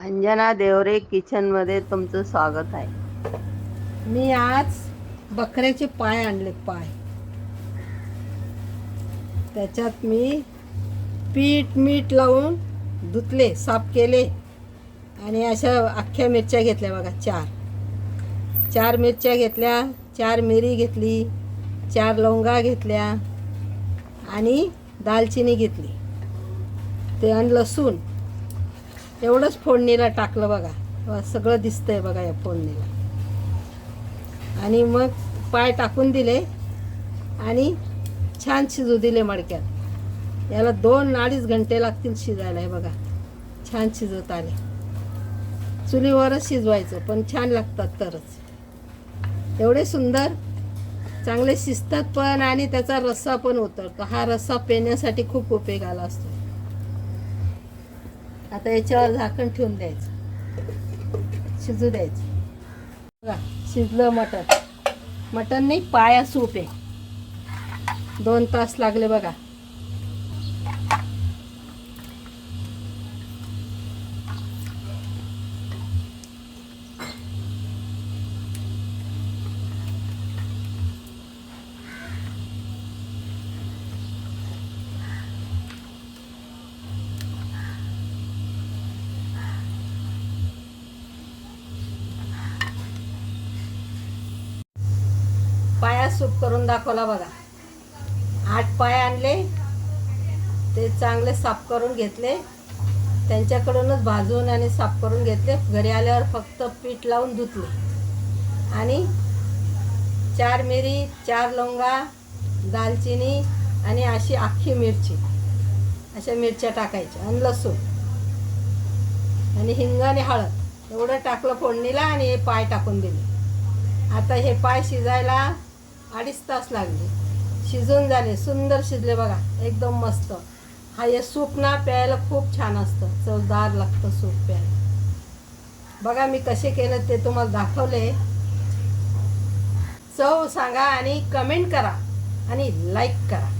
अंजना देवरे किचनमध्ये तुमचं स्वागत आहे. मी आज बकऱ्याचे पाय आणले पाय. त्याच्यात मी पीठ मीठ लावून धुतले साफ केले आणि अशा अख्ख्या मिरच्या घेतल्या बघा चार. चार मिरच्या घेतल्या चार मिरी घेतली चार लवंगा घेतल्या आणि दालचिनी घेतली. ते आणि लसूण. एवढंच फोडणीला टाकलं बघा. सगळं दिसतंय बघा या फोडणीला आणि मग पाय टाकून दिले आणि छान शिजू दिले मडक्यात. याला दोन अडीच घंटे लागतील शिजायला हे बघा. छान शिजवत आले चुलीवरच शिजवायचं पण छान लागतात तरच. एवढे सुंदर चांगले शिजतात पण आणि त्याचा रस्सा पण उतरतो. हा रस्सा पेण्यासाठी खूप उपयोगाला असतो. आता याच्यावर झाकण ठेवून द्यायचं. शिजू द्यायचं. बघा शिजलं मटण. मटण नाही पाया सूप आहे. दोन तास लागले बघा. पाया सूप करून दाखवला बघा. आठ पाय आणले ते चांगले साफ करून घेतले. त्यांच्याकडूनच भाजून आणि साफ करून घेतले. घरी आल्यावर फक्त पीठ लावून धुतले. आणि चार मिरी चार लवंगा दालचिनी आणि अशी अख्खी मिरची. अशा मिरच्या टाकायच्या आणि लसूण. आणि हिंग आणि हळद. एवढं टाकलं फोडणीला आणि हे पाय टाकून दिले. आता हे पाय शिजायला अडीच तास लागले. शिजून झाले सुंदर शिजले बघा एकदम मस्त. हा हे सूप ना प्यायला खूप छान असतं. चवदार लागतं सूप प्यायला. बघा मी कसे केलं ते तुम्हाला दाखवले. चव सांगा आणि कमेंट करा आणि लाईक करा.